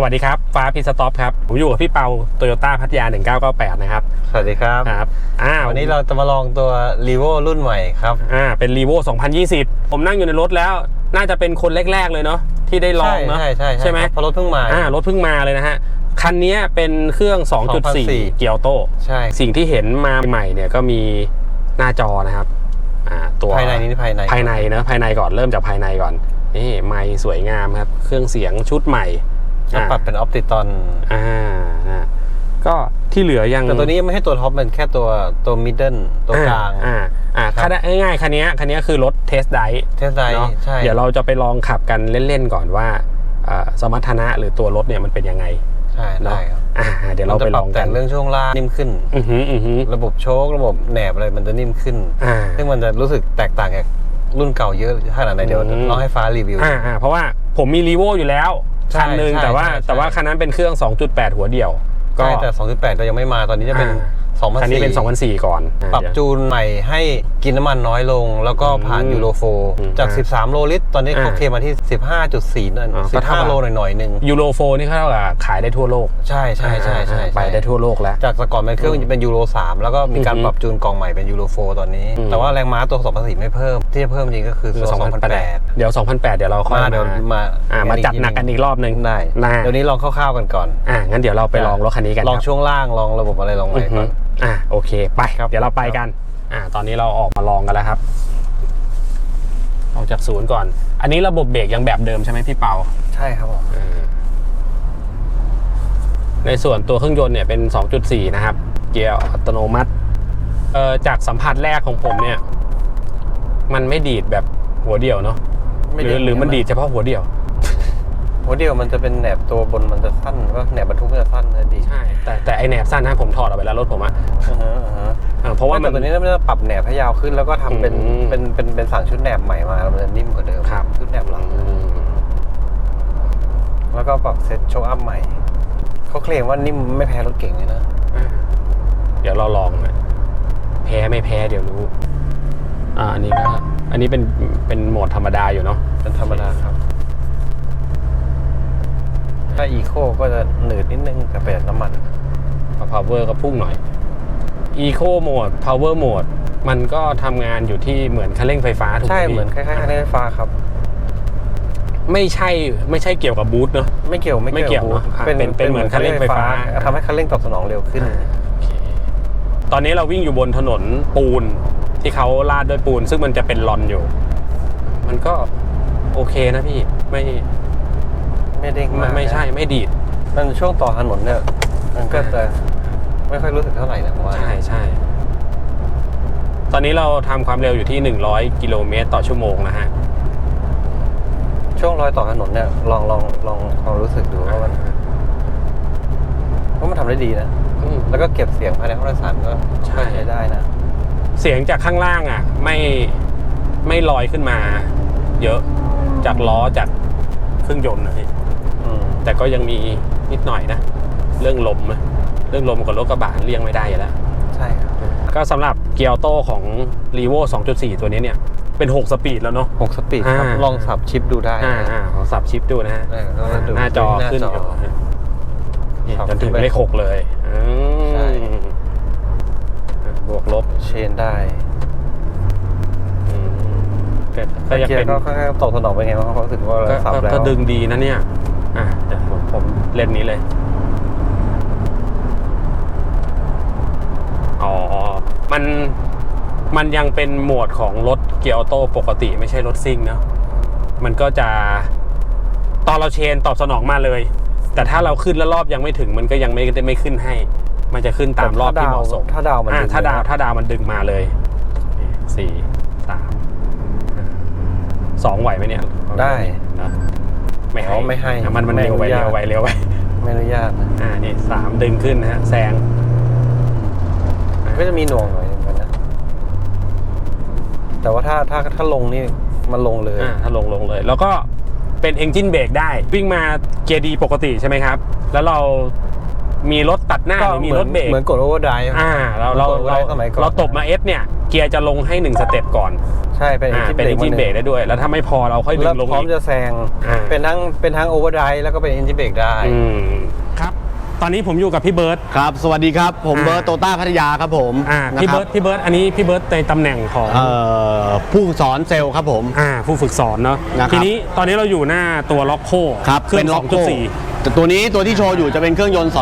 สวัสดีครับ ฟ้าพิสต็อปครับ ผมอยู่กับพี่เปาโตโยต้าพัทยา 1998 นะครับ สวัสดีครับครับอ่าวันนี้เราจะมาลองตัว r ีโวรุ่นใหม่ครับอ่าเป็นรีโว2020 ผมนั่งอยู่ในรถแล้ว น่าจะเป็นคนแรก ๆ เลยเนาะที่ได้ลองเนาะใช่ใช่ใช่ใช่ไหมครับเพราะรถเพิ่งมาอ่ารถเพิ่งมาเลยนะฮะคันนี้เป็นเครื่อง 2.4 2004เกียวโตใช่สิ่งที่เห็นมาใหม่เนี่ยก็มีหน้าจอนะครับอ่าตัวภายในนี้ภายในภายในเนอะภายในก่อนเริ่มจากภายในก่อนนี่ไมค์สวยงามครับ เครื่องเสียงชุดใหม่ ก็ปรับเป็นออปติตอนอ่าอ่าก็ที่เหลือยังแต่ตัวนี้ยังไม่ให้ตัวท็อปมันแค่ตัวตัวมิดเดิลตัวกลางอ่าอ่าครับคันง่ายๆคันนี้คันนี้คือรถเทสไดเทสไดเนาะใช่เดี๋ยวเราจะไปลองขับกันเล่นๆก่อนว่าอ่าสมรรถนะหรือตัวรถเนี่ยมันเป็นยังไงใช่เนาะได้ครับอ่าเดี๋ยวเราไปมันจะลปองบกัแต่นงเรื่องช่วงล่างนิ่มขึ้นอือหืออือหือระบบโชคระบบแหนบอะไรมันจะนิ่มขึ้นอ่าซึ่งมันจะรู้สึกแตกต่างจากรุ่นเก่าเยอะขนาดไหนเดี๋ยวอืมลองให้ฟ้ารีวิวอ่าอ่าเพราะว่าผมมีรีโวอยู่แล้ว ใช่คันหนึ่งใช่แต่ว่าใช่ใช่ แต่ว่าคันนั้นเป็นเครื่อง 2.8 หัวเดี่ยว ก็ ใช่แต่ 2.8 ก็ยังไม่มาตอนนี้จะเป็นอ่า คันนี้เป็น 2004 2004ก่อนอ่าปรับเดี๋ยวจูนใหม่ให้กินน้ำมันน้อยลง แล้วก็ผ่านอืมยูโรโฟอืมจาก 13 โลลิตร ตอนนี้เขาอ่าเคลมมาที่ 15.4 นั่นอ๋อก็เท่ากับ15 โลหน่อยๆหนึ่งยูโรโฟนี่เขาเท่ากับขายได้ทั่วโลก ใช่ใช่ใช่ใช่อ่าไปได้ทั่วโลกแล้ว จากแต่ก่อนเป็นเครื่องเป็นยูโร3 แล้วก็มีการอือฮึปรับจูนกล่องใหม่เป็นยูโรโฟตอนนี้อืมแต่ว่าแรงม้าตัว2004ไม่เพิ่ม ที่จะเพิ่มจริงก็คือคือตัว2008 เดี๋ยว 2008 เดี๋ยวเราค่อยมาเดี๋ยวมาอ่ามาจัดหนักกันอีกรอบหนึ่งได้นะเดี๋ยวนี้ลองคร่าวๆกันก่อนอ่างั้นเดี๋ยวเราไปลองรถคันนี้กันลองครับช่วงล่างลองระบบอะไรลองอืไว้อฮึก่อน อ่าโอเคไปครับเดี๋ยวเราไปกันอ่าตอนนี้เราออกมาลองกันแล้วครับ ออกจากศูนย์ก่อน อันนี้ระบบเบรกยังแบบเดิมใช่ไหมพี่เปาใช่ครับผมในส่วนตัวเครื่องยนต์เนี่ยเป็น 2.4 นะครับ เกียร์อัตโนมัติเอ่อจากสัมผัสแรกของผมเนี่ย มันไม่ดีดแบบหัวเดี่ยวเนาะหรือหรือมันดีดเฉพาะหัวเดี่ยว หัวเดียวมันจะเป็นแหนบตัวบนมันจะสั้นว่าแหนบบรรทุกมันจะสั้นนะดีใช่แต่แต่ไอแหนบสั้นนะผมถอดออกไปแล้วรถผมอะอ่าฮะอ่าฮะเออเพราะว่าว่ามัแต่น ตัวนี้มันจะปรับแหนบให้ยาวขึ้นแล้วก็ทำเป็นอืมเป็นเป็นเป็นสั่งชุดแหนบใหม่มามันจะนิ่มกว่าเดิมครับ ชุดแหนบหลังอืมแล้วก็ปรับเซ็ตโชว์อัพใหม่ เขาเคลมว่านิ่มไม่แพ้รถเก่งเลยนะ อ่าเดี๋ยวเราลองนะแพ้ไม่แพ้เดี๋ยวรู้อ่าอันนี้ก็อันนี้เป็นเป็นโหมดธรรมดาอยู่เนาะเป็นธรรมดาครับ ถ้าอีโคก็จะหนืดนิดนึงแต่ประหยัดน้ำมันพาวเวอร์ก็พุ่งหน่อย Eco Mode Power Mode มันก็ทำงานอยู่ที่เหมือนคันเร่งไฟฟ้าถูกไหมใช่พี่เหมือนคล้ายๆคันเร่งไฟฟ้าครับไม่ใช่ไม่ใช่เกี่ยวกับบูทเนาะไม่เกี่ยวไม่ไม่เกี่ยวเนอะอะเป็นเป็นเหมือนคันเร่งไฟฟ้าทำให้คันเร่งตอบสนองเร็วขึ้นโอเคตอนนี้เราวิ่งอยู่บนถนนปูนที่เขาลาดด้วยปูน ซึ่งมันจะเป็นลอนอยู่ มันก็โอเคนะพี่ไม่ ไม่เด้งไม่มากไม่ใช่ไม่ดีด มันช่วงต่อถนนเนี่ย มันก็จะไม่ค่อยรู้สึกเท่าไหร่นะผมว่า ใช่ใช่ตอนนี้เราทำความเร็วอยู่ที่ 100 กิโลเมตรต่อชั่วโมงนะฮะ ช่วงรอยต่อถนนเนี่ยลองลองลองลองรู้สึกดูว่ามันว่ามันทำได้ดีนะอืมแล้วก็เก็บเสียงภายในห้องโดยสารก็ใช่ ใช้ได้นะเสียงจากข้างล่างอะ ไม่ไม่ลอยขึ้นมา เยอะจากล้อจากเครื่องยนต์นะพี่อืม แต่ก็ยังมีนิดหน่อยนะ เรื่องลมนะเรื่องลมกับรถกระบะเลี่ยงไม่ได้อยู่แล้ว ใช่ครับ ก็สำหรับเกียร์ออโต้ของ r e v o 2.4 ตัวนี้เนี่ย เป็น 6 สปีดแล้วเนาะ หกสปีดครับ อ่า ลองสับชิปดูได้อ่าอ่าของสับชิปดูนะฮะ เออแล้วก็ดูหน้าจอหน้าขึ้นจออยู่นี่สับจนถึงขึ้นไปเลขหกเลยอืมใช่ บวกลบเชนได้อืมก็ก็ยังเกียเป็นร์ก็ค่อนข้างตอบสนองเป็นไงบ้างเขารู้สึกว่าเราก็สับก็แล้วก็ดึงดีนะเนี่ย อะเดี๋ยวผมผมเล่นนี้เลย อ๋อ มัน มันยังเป็นโหมดของรถเกียร์ออโต้ปกติไม่ใช่รถซิ่งเนอะมันก็จะ ตอนเราเชนตอบสนองมาเลย แต่ถ้าเราขึ้นแล้วรอบยังไม่ถึง มันก็ยังไม่ได้ไม่ขึ้นให้ มันจะขึ้นตามรอบที่เหมาะสม ถ้าดาวมันอ่าดึงถ้าดาวนะถ้าดาวมันดึงมาเลยนี่สี่ สาม สองไหวไหมเนี่ย ได้นะ ไม่ให้อ๋อไม่ให้อะมันมันไม่เร็วไปอนุญาตเร็วไปเร็วไปไม่อนุญาตนะอ่านี่สามดึงขึ้นนะฮะแซงก็จะมีหน่วงหน่อยเหมือนกันนะ แต่ว่าถ้าถ้าถ้าลงนี่มันลงเลย อ่าถ้าลงลงเลย แล้วก็เป็นเอนจินเบรกได้ วิ่งมาเกียร์ดีปกติใช่ไหมครับ แล้วเรามีรถตัดหน้าก็หรือมีเหมืรอนถเบรก เหมือนกดโอเวอร์ไดอ่าเราเรากดเราไว้สมัยก่อน เราตบมาเอสเนี่ย เกียร์จะลงให้หนึ่งสเต็ปก่อน ใช่เป็นอ่าเป็นเอนจินเบรกได้ด้วย แล้วถ้าไม่พอเราค่อยดึแล้วงลงพร้อมอีกจะแซงอ่าเป็นทั้งเป็นทั้งโอเวอร์ไดแล้วก็เป็นเอนจินเบรกได้อืมครับ ตอนนี้ผมอยู่กับพี่เบิร์ต ครับ สวัสดีครับ ผมอ่า เบิร์ตโตต้าพัทยาครับผมอ่านะพี่คเบิร์ตพี่เบิร์ตอันนี้พี่เบิร์ตในตำแหน่งของเอ่อผู้สอนเซลล์ครับผม อ่าผู้ฝึกสอนเนาะนะครับ ทีนี้ตอนนี้เราอยู่หน้าตัวล็อกโคครับเครื่อเป็งนสล็ออกงโก้จุดสี่แต่ตัวนี้ตัวที่โชว์อยู่จะเป็นเครื่องยนต์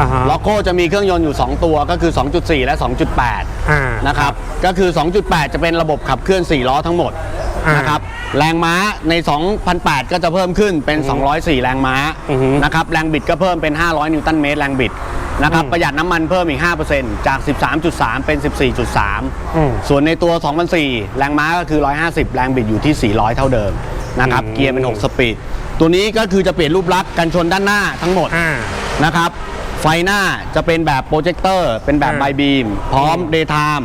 อ่าฮะ2.4 ล็อกโก้จะมีเครื่องยนต์อยู่ 2 ตัวก็คือ 2.4 และ2.8อ่านะครับ ก็คือ 2.8 จะเป็นระบบขับเคลื่อน 4 ล้อทั้งหมดอ่านนะครับ แรงม้าใน 2,008 ก็จะเพิ่มขึ้นเป็น 204 แรงม้าอือฮึนะครับแรงบิดก็เพิ่มเป็น 500 นิวตันเมตรแรงบิดนะครับอืมประหยัดน้ำมันเพิ่มอีก 5%จาก 13.3 เป็น14.3อืมส่วนในตัว 2004 แรงม้าก็คือ 150 แรงบิดอยู่ที่ 400 เท่าเดิมนะครับอืมเกียร์เป็น 6 สปีด ตัวนี้ก็คือจะเปลี่ยนรูปลักษณ์กันชนด้านหน้าทั้งหมด อ่า นะครับ ไฟหน้าจะเป็นแบบโปรเจคเตอร์ เป็นแบบอ่าไบบีม พร้อม Daytime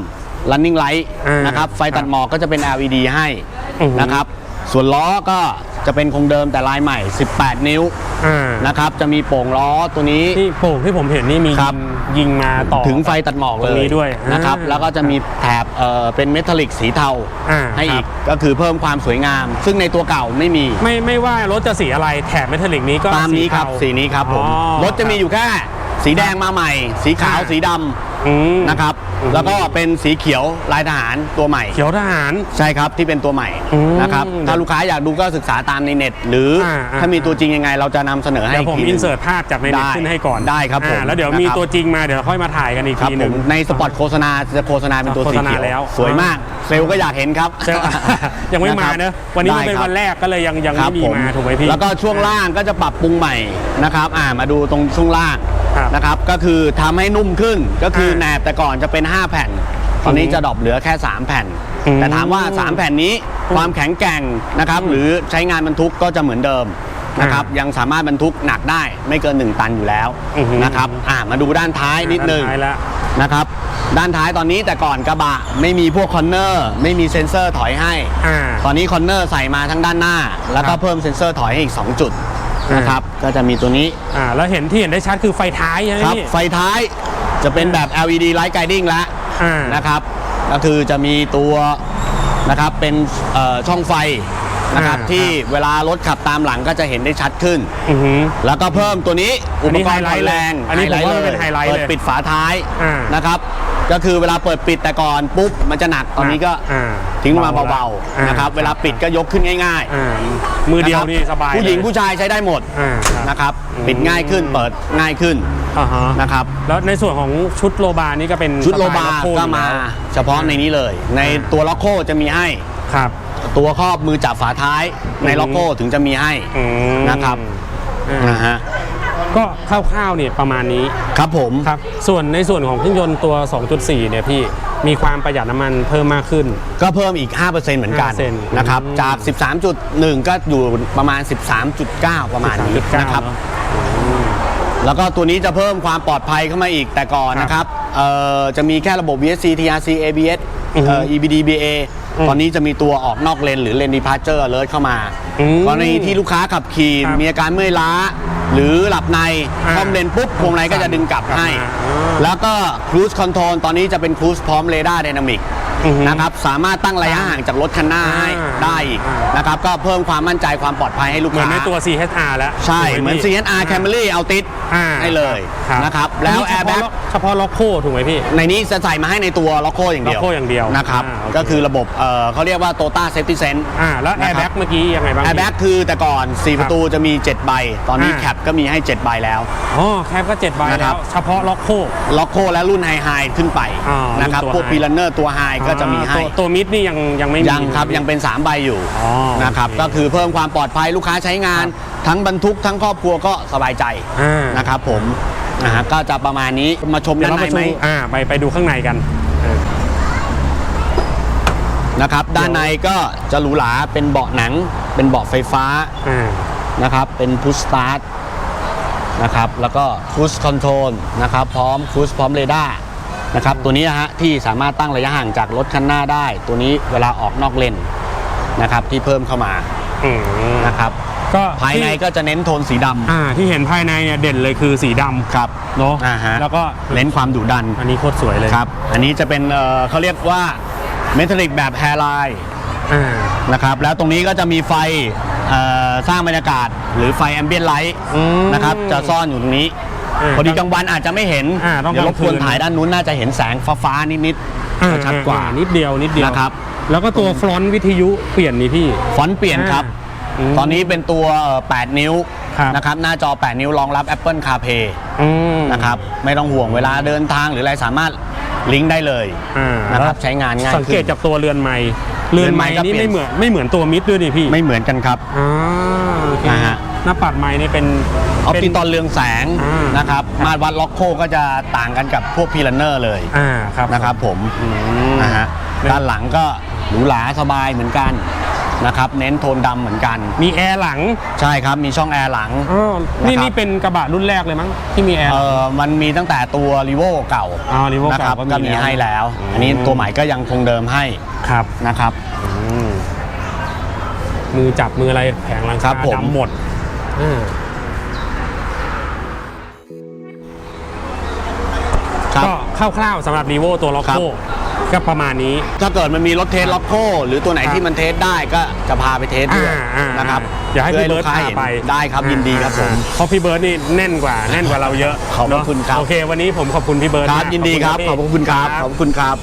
Running Light อ่านนะครับ ไฟตัดหมอกก็จะเป็น LED ให้อือฮึ นะครับ ส่วนล้อก็จะเป็นคงเดิมแต่ลายใหม่ 18 นิ้วอ่านะครับ จะมีโป่งล้อตัวนี้ที่โป่งที่ผมเห็นนี่มีครัยิบงยิงมาต่อถึงไฟตัดหมอกตเลรงยนี้ด้วยนะครับอ่าแล้วก็จะมีแถบเอ่อเป็นเมทัลลิกสีเทาอ่าให้ครับอีกก็คือเพิ่มความสวยงาม ซึ่งในตัวเก่าไม่มี ไม่ไม่ว่ารถจะสีอะไรแถบเมทัลลิกนี้ก็ตามนี้ครับเทาสีนี้ครับผมอ๋อรถจะมีอยู่แค่สีแดงมาใหม่ สีขาวอ่าสีดำ อืม นะครับอืมแล้วก็เป็นสีเขียวลายทหารตัวใหม่ เขียวทหาร ใช่ครับที่เป็นตัวใหม่อืมนะครับถ้าลูกค้าอยากดูก็ศึกษาตามในเน็ต หรืออาอ่าถ้ามีตัวจริงยังไงเราจะนำเสนอให้เดี๋ยวผมกทีหอิงนเสิร์ตภาพจากในเน็ตได้ขึ้นให้ก่อนได้ครับผมอ่าแล้วเดี๋ยวมีนะครับ ตัวจริงมาเดี๋ยวค่อยมาถ่ายกันอีกครับทีหผนึ่ง มในสปอตโฆษณาจะโฆษณาเป็นตัวโฆสีษณาเขียวแล้ว สวยมากเซลล์ก็อยากเห็นครับใช่ยังไม่มาเนอะวันนี้มันเป็นได้ครับวันแรกก็เลยยังยังคไม่รับมีผมมาถูกไหมพี่ แล้วก็ช่วงล่างก็จะปรับปรุงใหม่นะครับ อ่ามาดูตรงช่วงล่าง ครับนะครับ ก็คือทำให้นุ่มขึ้นก็คืออาแหนบแต่ก่อนจะเป็น 5 แผ่น ตอนนี้อืมจะดรอปเหลือแค่ 3 แผ่น อืมแต่ถามว่า 3 แผ่นนี้ความแข็งแกร่งนะครับ หรือใช้งานบรรทุกก็จะเหมือนเดิมนะครับ ยังสามารถบรรทุกหนักได้ไม่เกิน 1 ตันอยู่แล้วอือฮึนะครับอ่ามาดูด้านท้ายนิดนึง ท้ายแล้วนะครับด้านท้ายตอนนี้แต่ก่อนกระบะไม่มีพวกคอนเนอร์ไม่มีเซ็นเซอร์ถอยให้ อ่า ตอนนี้คอนเนอร์ใส่มาทั้งด้านหน้า แล้วคก็รับ เพิ่มเซ็นเซอร์ถอยให้อีก 2 จุดอ่า นนะครับก็จะมีตัวนี้อ่าแล้วเห็นที่เห็นได้ชัดคือไฟท้ายใช่ไหมครับพี่ไฟท้ายจะเป็นแบบ LED Light Guiding แล้วอ่านะครับ ก็คือจะมีตัวนะครับเป็นเอ่อช่องไฟนะครับอ่าที่เวลารถขับตามหลังก็จะเห็นได้ชัดขึ้นอือหือแล้วก็เพิ่มตัวนี้อัอุนปนี้กรณ์ไฮไลท์ถอยแรงเลยอันนี้ผมว่ามันเป็นไฮไลท์เลยเปิดปิดฝาท้ายอ่านนะครับ ก็คือเวลาเปิดปิดแต่ก่อนปุ๊บมันจะหนักตอนนี้ก็อ่าทิ้งลงมาเบาเบาอ่าๆนะครับ เวลาปิดก็ยกขึ้นง่ายอ่ามือเดียวนี่สบายผู้หญิงเลยผู้ชายใช้ได้หมดอ่าครับ นะครับอืม ปิดง่ายขึ้นเปิดง่ายขึ้นอ่าฮะนะครับ แล้วในส่วนของชุดโลบานี่ก็เป็นชุดโลบาสไตล์ก็อยู่มาแล้ว เฉพาะในนี้เลย ในตัวล็อกโคจะมีให้ ครับตัวครอบมือจับฝาท้ายในล็อกโคถึงจะมีให้ อืมนะครับ อ่า นะฮะ ก็คร่าวๆเนี่ยประมาณนี้ครับผม ครับส่วนในส่วนของเครื่องยนต์ตัว 2.4 เนี่ยพี่มีความประหยัดน้ำมันเพิ่มมากขึ้น ก็เพิ่มอีก 5%เหมือนกัน5%นะครับอืมจาก 13.1 ก็อยู่ประมาณ 13.9 ประมาณนี้13.9นะครับ เนอะ แล้วก็ตัวนี้จะเพิ่มความปลอดภัยเข้ามาอีกแต่ก่อนนะครับเอ่อจะมีแค่ระบบ VSC TRC ABS อือฮึเอ่อ EBD BA อืมตอนนี้จะมีตัวออกนอกเลนหรือเลน departure alert เข้ามาอืมกรณีที่ลูกค้าขับขี่ครับมีอาการเมื่อยล้า หรือหลับในอ่าคอมเลนปุ๊บพวงมาลัยก็จะดึงกลับให้ กลับมาอ่าแล้วก็ cruise control ตอนนี้จะเป็น cruise พร้อม radar dynamic อือฮึนะครับสามารถตั้งระยะห่างจากรถคันหน้าให้อ่า ได้อีกอ่านนะครับก็เพิ่มความมั่นใจความปลอดภัยให้ลูกเหมือนค้าในตัว CHR แล้วใช่ถูกเหมือนพี่ CNR Camry เอาติดอ่าให้เลยครับนะครับอัแล้วนี้เฉพาะ airbag เฉพาะล็อกโคถูกไหมพี่ ในนี้จะใส่มาให้ในตัวล็อกโคอย่างเดียว Loco อย่างเดียวนะครับ อ่าโอเค ก็คือระบบเอ่อเขาเรียกว่า Toyota Safety Sense อ่าแล้วแอนะร์ครัแบ็บกเมื่อกี้ยังไงบ้าง แอร์แบ็กคือแต่ก่อน 4 ประตูจะมี 7 ใบ ตอนนี้อ่าแคปก็มีให้ 7 ใบแล้วอ๋อแคปก็7ใบนะคแล้รัวบ เฉพาะล็อกโคล็อกโคและรุ่นไฮไฮขึ้นไปอ่านะครับรุ่นตัวพวก high พีลันเนอร์ตัวไฮก็จะมีให้ตัวตัวมิดนี่ยังยังไม่มี ยังครับยังเป็น 3 ใบอยู่อ๋อนะครับโอเคก็คือเพิ่มความปลอดภัยลูกค้าใช้งาน ทั้งบรรทุกทั้งครอบครัวก็สบายใจอ่านะครับผมนะฮะก็จะประมาณนี้มาชมเดี๋ยวด้านเราในไปไหม ดูอ่าไปไปดูข้างในกันอ่านะครับด้านในก็จะหรูหราเป็นเบาะหนัง เป็นเบาะไฟฟ้าอ่า นะครับเป็นพุชสตาร์ท นะครับแล้วก็ Cruise Control นะครับพร้อม Cruise พร้อมเรดาร์นะครับตัวนี้นะฮะที่สามารถตั้งระยะห่างจากรถคันหน้าได้ ตัวนี้เวลาออกนอกเลนนะครับที่เพิ่มเข้ามาอืมนะครับก็ภายในที่ก็จะเน้นโทนสีดอ่าที่เห็นภายในเนี่ยเด่นเลยคือสีดำำครับเนาะอ่าฮะแล้วก็เน้นความดุดันอันนี้โคตรสวยเลยครับอันนี้จะเป็นเอ่อเขาเรียกว่าเมทัลลิกแบบแฮร์ไลน์อ่า นะครับแล้วตรงนี้ก็จะมีไฟ เอ่อสร้างบรรยากาศหรือไฟแอมเบียนไลท์อืมนะครับจะซ่อนอยู่ตรงนี้าพอดีกลางวันอาจจะไม่เห็นอ่าต้องเดี๋ยวรบกวนกลางคืน ถ่ายด้านนู้นน่าจะเห็นแสงฟ้าๆนิดอ่าๆชัดกว่า อ่นิดเดียวนิดเดียวนะครับ แล้วก็ตัวฟรอนต์วิทยุเปลี่ยนนี่พี่ ฟอนต์เปลี่ยนครับ อ่าตอนนี้เป็นตัวเอ่อ8 นิ้วครับ นะครับหน้าจอ 8 นิ้วรองรับ Apple CarPlay อืม นะครับไม่ต้องห่วงเวลาเดินทางหรืออะไรสามารถลิงก์ได้เลยอ่านะครับแล้วใช้งานง่ายสังเกตขึ้นจากตัวเรือนไม้ เรือนไม้เรือนไมค์ก็นี่เปลี่ยนไม่เหมือนไม่เหมือนตัวมิดด้วยนี่พี่ไม่เหมือนกันครับอ่าโอเคนะฮะ หน้าปัดไม้นี่เป็นออปเป็นติตอนเรืองแสงอ่าน นะครับ มาตรวัดล็อกโคก็จะต่างกันกับพวกพีลันเนอร์เลยอ่าครับนะครับผมอืมนะฮะด้านหลังก็หรูหราสบายเหมือนกัน นะครับเน้นโทนดำเหมือนกัน มีแอร์หลังใช่ครับมีช่องแอร์หลัง อ๋อนี่นะครับ นี่เป็นกระบะรุ่นแรกเลยมั้งที่มีแอร์ เออมันมีตั้งแต่ตัวรีโวเก่าอ๋อ Revo นะครัเก่าก็มีก็มีแล้วให้แล้ว อืม อันนี้ตัวใหม่ก็ยังคงเดิมให้ครับ นะครับอืมมือจับมืออะไรแผงหลังครัคาบผม ดำหมดอ่าครับ ก็คร่าวๆสำหรับ r ีโวตัวล็อกครัโก้บ ก็ประมาณนี้ ถ้าเกิดมันมีรถเทสล็อกโคหรือตัวไหนครับที่มันเทสได้ก็จะพาไปเทสด้วยอ่าอ่านะครับอยากให้พี่เบิร์ดพื่พาลูกค้ไปเห็นได้ครับยินดีครับผมอ่าเพราะพี่เบิร์ดนี่แน่นกว่าแน่นกว่าเราเยอะขอบพระเนอะคุณครับโอเค วันนี้ผมขอบคุณพี่เบิร์ดครับมากยินดีครับขอบพระคุณครับขอบพระคุณครับ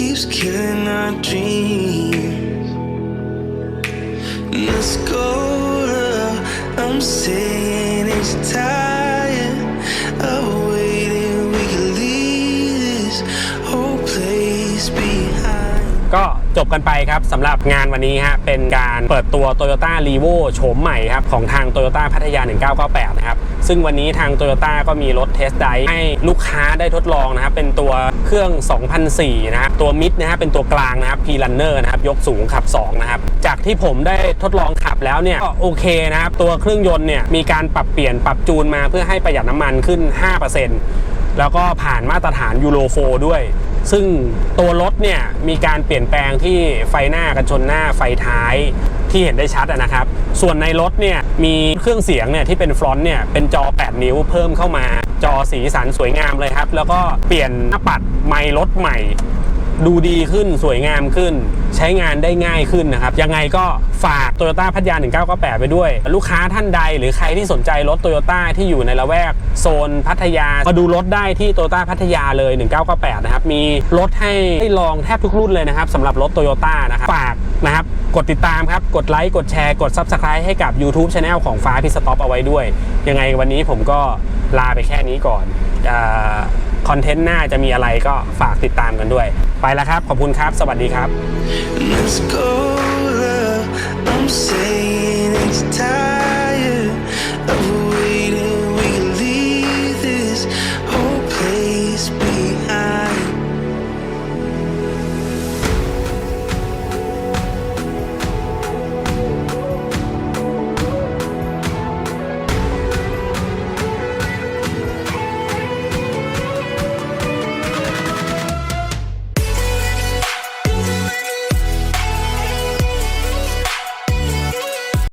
keeps killing our dreams. Let's go, love. I'm saying it's tired of waiting. We can leave this whole place behind. ก็จบกันไปครับสำหรับงานวันนี้ฮะเป็นการเปิดตัว Toyota r e v o โฉมใหม่ครับของทาง Toyota พัทยา 1998 นะครับ ซึ่งวันนี้ทาง Toyota ก็มีรถเทสไดให้ลูกค้าได้ทดลองนะครับ เป็นตัว เครื่อง 2004 นะครับ ตัวมิดนะฮะเป็นตัวกลางนะครับ P Runner นะครับ ยกสูงขับ 2 นะครับ จากที่ผมได้ทดลองขับแล้วเนี่ย ก็โอเคนะครับ ตัวเครื่องยนต์เนี่ย มีการปรับเปลี่ยนปรับจูนมาเพื่อให้ประหยัดน้ำมันขึ้น 5%แล้วก็ผ่านมาตรฐานยูโร4ด้วย ซึ่งตัวรถเนี่ยมีการเปลี่ยนแปลงที่ไฟหน้ากันชนหน้าไฟท้ายที่เห็นได้ชัดนะครับ ส่วนในรถเนี่ยมีเครื่องเสียงเนี่ยที่เป็นฟรอนต์เนี่ยเป็นจอ 8 นิ้วเพิ่มเข้ามา จอสีสันสวยงามเลยครับ แล้วก็เปลี่ยนหน้าปัดไมค์รถใหม่ ดูดีขึ้นสวยงามขึ้น ใช้งานได้ง่ายขึ้นนะครับ ยังไงก็ฝาก Toyota พัทยา 1998 ไปด้วย ลูกค้าท่านใดหรือใครที่สนใจรถ Toyota ที่อยู่ในละแวกโซนพัทยามาดูรถได้ที่ Toyota พัทยาเลย 1998 นะครับ มีรถให้ให้ลองแทบทุกรุ่นเลยนะครับสำหรับรถ Toyota นะครับฝากนะครับกดติดตามครับ กดไลค์ กดแชร์ กด Subscribe ให้กับ YouTube Channel ของฟ้าพิสต็อปเอาไว้ด้วย ยังไงวันนี้ผมก็ ลาไปแค่นี้ก่อนอคอนเทนต์หน้าจะมีอะไรก็ฝากติดตามกันด้วย ไปแล้วครับ ขอบคุณครับ สวัสดีครับ Let's go,